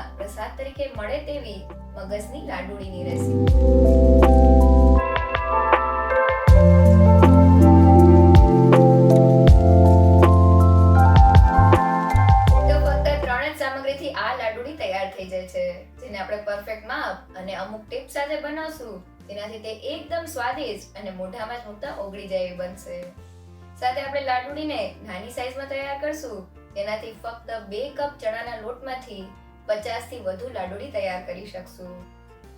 ઘરમાં પ્રસાદ તરીકે મળે તેવી મગજની લાડુળીની રેસીપી. લાડુળી તૈયાર આપણે પરફેક્ટ માપ અને અમુક ટિપ્સ સાથે બનાવશું. તેનાથી તે એકદમ સ્વાદિષ્ટ અને મોઢામાં જ ઓગળી જાય બનશે. સાથે આપણે લાડુળીને નાની સાઈઝમાં તૈયાર કરશું. તેનાથી ફક્ત બે કપ ચણાના લોટમાંથી પચાસથી વધુ લાડુળી તૈયાર કરી શકશું.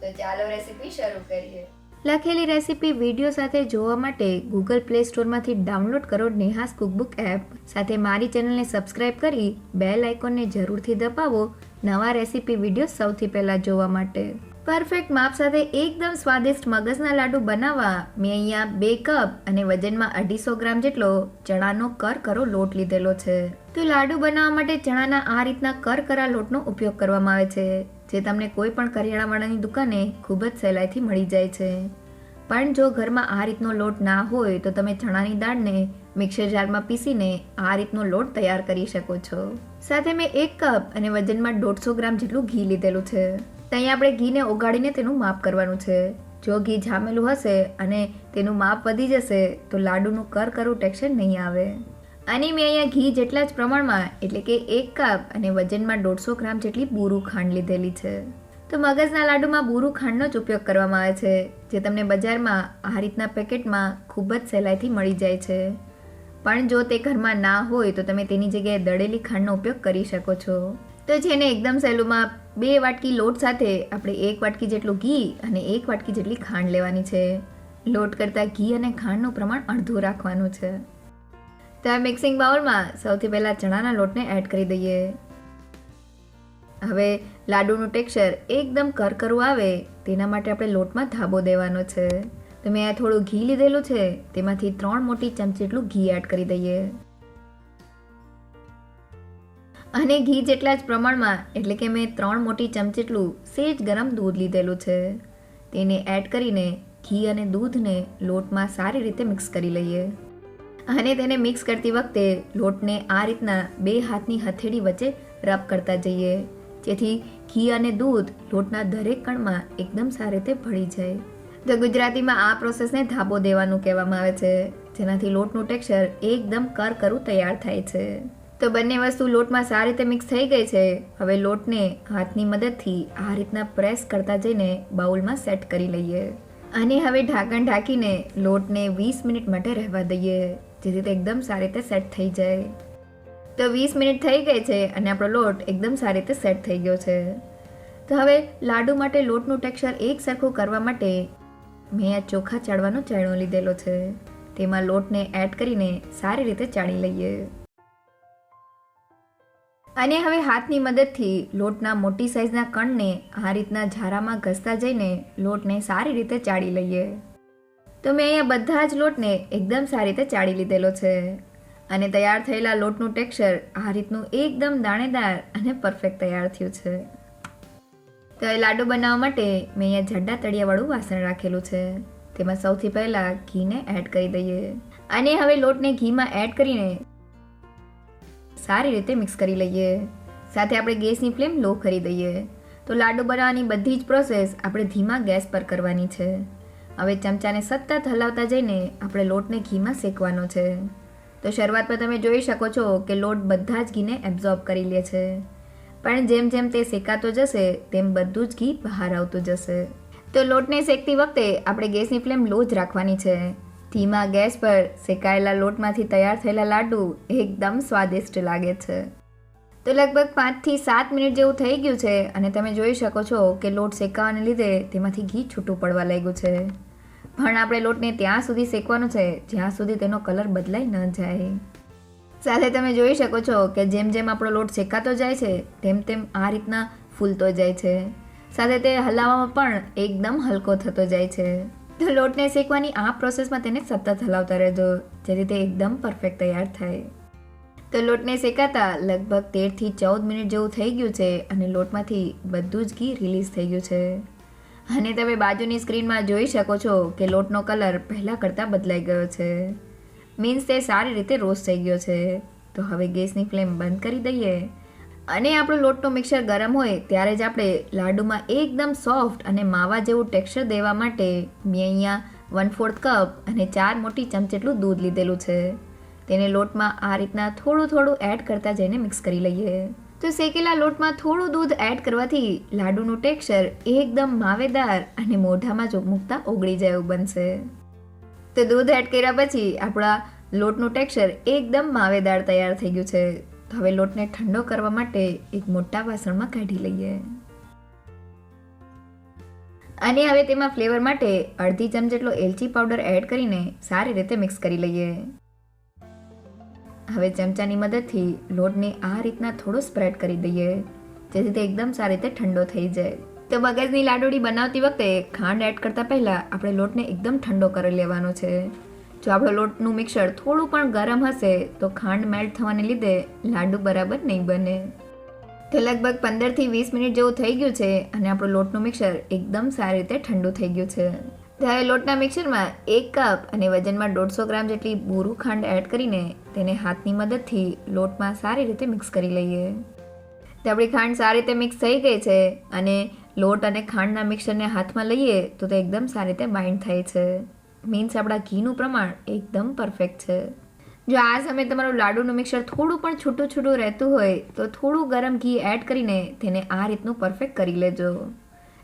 તો ચાલો રેસીપી શરૂ કરીએ. લખેલી રેસીપી વીડિયો સાથે જોવા માટે ગૂગલ પ્લે સ્ટોરમાંથી ડાઉનલોડ કરો નેહાસ કુકબુક એપ સાથે મારી ચેનલને સબસ્ક્રાઇબ કરી બેલ આઇકોનને જરૂરથી દબાવો. નવા રેસીપી વીડિયો સૌથી પહેલાં જોવા માટે. પરફેક્ટ માપ સાથે એકદમ સ્વાદિષ્ટ મગજના લાડુ બનાવવા મેં અહીંયા બે કપ અને વજનમાં અઢીસો ગ્રામ જેટલો ચણાનો કરકરો લોટ લીધેલો છે. તો લાડુ બનાવવા માટે ચણાના આ રીતના કરકરા લોટનો ઉપયોગ કરવામાં આવે છે, જે તમને કોઈ પણ કરિયાણાવાળાની દુકાને ખૂબ જ સહેલાઈથી મળી જાય છે. પણ જો ઘરમાં આ રીતનો લોટ ના હોય, તો તમે ચણાની દાળને મિક્સર જારમાં પીસીને આ રીતનો લોટ તૈયાર કરી શકો છો. સાથે મેં એક કપ અને વજનમાં દોઢસો ગ્રામ જેટલું ઘી લીધેલું છે. તો અહીંયા આપણે ઘીને ઓગાળીને તેનું માપ કરવાનું છે. જો ઘી જામેલું હશે અને તેનું માપ વધી જશે, તો લાડુનું કરકરું ટેક્સચર નહીં આવે. અને મેં અહીંયા ઘી જેટલા જ પ્રમાણમાં, એટલે કે એક કપ અને વજનમાં દોઢસો ગ્રામ જેટલી બૂરું ખાંડ લીધેલી છે. તો મગજના લાડુમાં બૂરું ખાંડનો જ ઉપયોગ કરવામાં આવે છે, જે તમને બજારમાં આ રીતના પેકેટમાં ખૂબ જ સહેલાઈથી મળી જાય છે. પણ જો તે ઘરમાં ના હોય, તો તમે તેની જગ્યાએ દળેલી ખાંડનો ઉપયોગ કરી શકો છો. તો જેને એકદમ સહેલુંમાં બે વાટકી લોટ સાથે આપણે એક વાટકી જેટલું ઘી અને એક વાટકી જેટલી ખાંડ લેવાની છે. લોટ કરતાં ઘી અને ખાંડનું પ્રમાણ અડધું રાખવાનું છે. તો આ મિક્સિંગ બાઉલમાં સૌથી પહેલાં ચણાના લોટને એડ કરી દઈએ. હવે લાડુનું ટેક્સચર એકદમ કરકરું આવે તેના માટે આપણે લોટમાં ધાબો દેવાનો છે. તો મેં આ થોડું ઘી લીધેલું છે, તેમાંથી ત્રણ મોટી ચમચી જેટલું ઘી એડ કરી દઈએ. અને ઘી જેટલા જ પ્રમાણમાં, એટલે કે મેં ત્રણ મોટી ચમચી જેટલું સેજ ગરમ દૂધ લીધેલું છે. તેને એડ કરીને ઘી અને દૂધને લોટમાં સારી રીતે મિક્સ કરી લઈએ. અને તેને મિક્સ કરતી વખતે લોટને આ રીતના બે હાથની હથેળી વચ્ચે રબ કરતા જઈએ, જેથી ઘી અને દૂધ લોટના દરેક કણમાં એકદમ સારી રીતે ભળી જાય. તો ગુજરાતીમાં આ પ્રોસેસને ધાબો દેવાનું કહેવામાં આવે છે, જેનાથી લોટનું ટેક્સચર એકદમ કરકરું તૈયાર થાય છે. તો બંને વસ્તુ લોટમાં સારી રીતે મિક્સ થઈ ગઈ છે. હવે લોટને હાથની મદદથી આ રીતના પ્રેસ કરતા જઈને બાઉલમાં સેટ કરી લઈએ. અને હવે ઢાંકણ ઢાંકીને લોટને વીસ મિનિટ માટે રહેવા દઈએ, જેથી તે એકદમ સારી રીતે સેટ થઈ જાય. તો વીસ મિનિટ થઈ ગઈ છે અને આપણો લોટ એકદમ સારી રીતે સેટ થઈ ગયો છે. તો હવે લાડુ માટે લોટનું ટેક્સચર એક સરખું કરવા માટે મેં આ ચોખા ચાળવાનો ચાણો લીધેલો છે. તેમાં લોટને એડ કરીને સારી રીતે ચાળી લઈએ. અને હવે હાથની મદદથી લોટના મોટી સાઈઝના કણને આ રીતના ઝારામાં ઘસતા જઈને લોટને સારી રીતે ચાળી લઈએ. તો મેં અહીંયા બધા જ લોટને એકદમ સારી રીતે ચાળી લીધેલો છે. અને તૈયાર થયેલા લોટનું ટેક્સચર આ રીતનું એકદમ દાણેદાર અને પરફેક્ટ તૈયાર થયું છે. તો એ લાડુ બનાવવા માટે મેં અહીંયા જાડા તળિયાવાળું વાસણ રાખેલું છે. તેમાં સૌથી પહેલાં ઘીને એડ કરી દઈએ. અને હવે લોટને ઘીમાં એડ કરીને સારી રીતે મિક્સ કરી લઈએ. સાથે આપણે ગેસની ફ્લેમ લો કરી દઈએ. તો લાડુ બનાવવાની બધી જ પ્રોસેસ આપણે ધીમા ગેસ પર કરવાની છે. હવે ચમચાને સતત હલાવતા જઈને આપણે લોટને ઘીમાં શેકવાનો છે. તો શરૂઆતમાં તમે જોઈ શકો છો કે લોટ બધા જ ઘીને એબ્ઝોર્બ કરી લે છે. પણ જેમ જેમ તે શેકાતો જશે, તેમ બધું જ ઘી બહાર આવતું જશે. તો લોટને શેકતી વખતે આપણે ગેસની ફ્લેમ લો જ રાખવાની છે. ધીમા ગેસ પર શેકાયેલા લોટમાંથી તૈયાર થયેલા લાડુ એકદમ સ્વાદિષ્ટ લાગે છે. તો લગભગ પાંચથી સાત મિનિટ જેવું થઈ ગયું છે અને તમે જોઈ શકો છો કે લોટ શેકાવાને લીધે તેમાંથી ઘી છૂટું પડવા લાગ્યું છે. પણ આપણે લોટને ત્યાં સુધી શેકવાનો છે, જ્યાં સુધી તેનો કલર બદલાઈ ન જાય. સાથે તમે જોઈ શકો છો કે જેમ જેમ આપણો લોટ શેકાતો જાય છે, તેમ તેમ આ રીતના ફૂલતો જાય છે. સાથે તે હલાવવામાં પણ એકદમ હલકો થતો જાય છે. લોટને શેકવાની આ પ્રોસેસમાં તેને સતત હલાવતા રહેજો જેથી તે એકદમ પરફેક્ટ તૈયાર થાય. તો લોટને શેકાતા લગભગ તેરથી ચૌદ મિનિટ જેવું થઈ ગયું છે અને લોટમાંથી બધું જ ઘી રિલીઝ થઈ ગયું છે. અને તમે બાજુની સ્ક્રીનમાં જોઈ શકો છો કે લોટનો કલર પહેલાં કરતાં બદલાઈ ગયો છે. મીન્સ તે સારી રીતે રોસ્ટ થઈ ગયો છે. તો હવે ગેસની ફ્લેમ બંધ કરી દઈએ. અને આપણો લોટનો મિક્સર ગરમ હોય ત્યારે જ આપણે લાડુમાં એકદમ સોફ્ટ અને માવા જેવું ટેક્સચર દેવા માટે મેં અહીંયા વન ફોર્થ કપ અને ચાર મોટી ચમચ જેટલું દૂધ લીધેલું છે. તેને લોટમાં આ રીતના થોડું થોડું એડ કરતા જઈને મિક્સ કરી લઈએ. તો શેકેલા લોટમાં થોડું દૂધ એડ કરવાથી લાડુનું ટેક્સચર એકદમ માવેદાર અને મોઢામાં જો મૂકતા ઓગળી જાય એવું બનશે. તો દૂધ એડ કર્યા પછી આપણા લોટનું ટેક્સચર એકદમ માવેદાર તૈયાર થઈ ગયું છે. હવે લોટને ઠંડો કરવા માટે એક મોટા વાસણમાં કાઢી લઈએ. અને હવે તેમાં ફ્લેવર માટે અડધી ચમચ જેટલો એલચી પાવડર એડ કરીને સારી રીતે મિક્સ કરી લઈએ. હવે ચમચાની મદદથી લોટને આ રીતના થોડો સ્પ્રેડ કરી દઈએ, જેથી તે એકદમ સારી રીતે ઠંડો થઈ જાય. તો મગજની લાડુડી બનાવતી વખતે ખાંડ એડ કરતાં પહેલાં આપણે લોટને એકદમ ઠંડો કરી લેવાનો છે. જો આપણો લોટનું મિક્સર થોડું પણ ગરમ હશે, તો ખાંડ મેલ્ટ થવાને લીધે લાડુ બરાબર નહીં બને. તો લગભગ પંદરથી વીસ મિનિટ જેવું થઈ ગયું છે અને આપણું લોટનું મિક્સર એકદમ સારી રીતે ઠંડુ થઈ ગયું છે. ત્યારે લોટના મિક્સરમાં એક કપ અને વજનમાં દોઢસો ગ્રામ જેટલી બોરું ખાંડ એડ કરીને તેને હાથની મદદથી લોટમાં સારી રીતે મિક્સ કરી લઈએ. તો આપણી ખાંડ સારી રીતે મિક્સ થઈ ગઈ છે અને લોટ અને ખાંડના મિક્સરને હાથમાં લઈએ તો તે એકદમ સારી રીતે બાઇન્ડ થાય છે. મીન્સ આપણા ઘીનું પ્રમાણ એકદમ પરફેક્ટ છે. જો આ સમયે તમારું લાડુનું મિક્સર થોડું પણ છૂટું છૂટું રહેતું હોય, તો થોડું ગરમ ઘી એડ કરીને તેને આ રીતનું પરફેક્ટ કરી લેજો.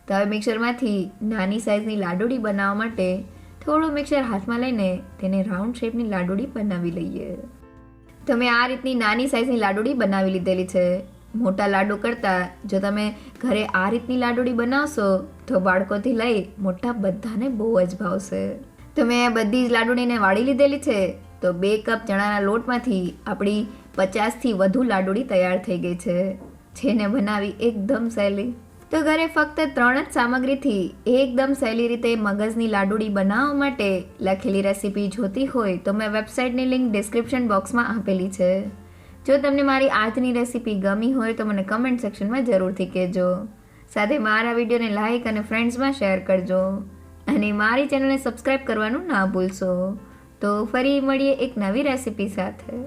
તો હવે મિક્સરમાંથી નાની સાઇઝની લાડુડી બનાવવા માટે થોડું મિક્સર હાથમાં લઈને તેને રાઉન્ડ શેપની લાડુડી બનાવી લઈએ. તમે આ રીતની નાની સાઇઝની લાડુડી બનાવી લીધેલી છે. મોટા લાડુ કરતાં જો તમે ઘરે આ રીતની લાડુડી બનાવશો, તો બાળકોથી લઈ મોટા બધાને બહુ જ ભાવશે. તો મેં બધી જ લાડુડીને વાળી લીધેલી છે. તો બે કપ ચણાના લોટમાંથી આપણી પચાસથી વધુ લાડુડી તૈયાર થઈ ગઈ છે. જેને બનાવી એકદમ સહેલી તો ઘરે ફક્ત ત્રણ જ સામગ્રીથી એકદમ સહેલી રીતે મગજની લાડુડી બનાવવા માટે લખેલી રેસીપી જોતી હોય તો મેં વેબસાઇટની લિંક ડિસ્ક્રિપ્શન બોક્સમાં આપેલી છે. જો તમને મારી આજની રેસીપી ગમી હોય તો મને કમેન્ટ સેક્શનમાં જરૂરથી કહેજો. સાથે મારા વિડીયોને લાઇક અને ફ્રેન્ડ્સમાં શેર કરજો. અને મારી ચેનલને સબસ્ક્રાઈબ કરવાનું ના ભૂલશો. તો ફરી મળીએ એક નવી રેસીપી સાથે.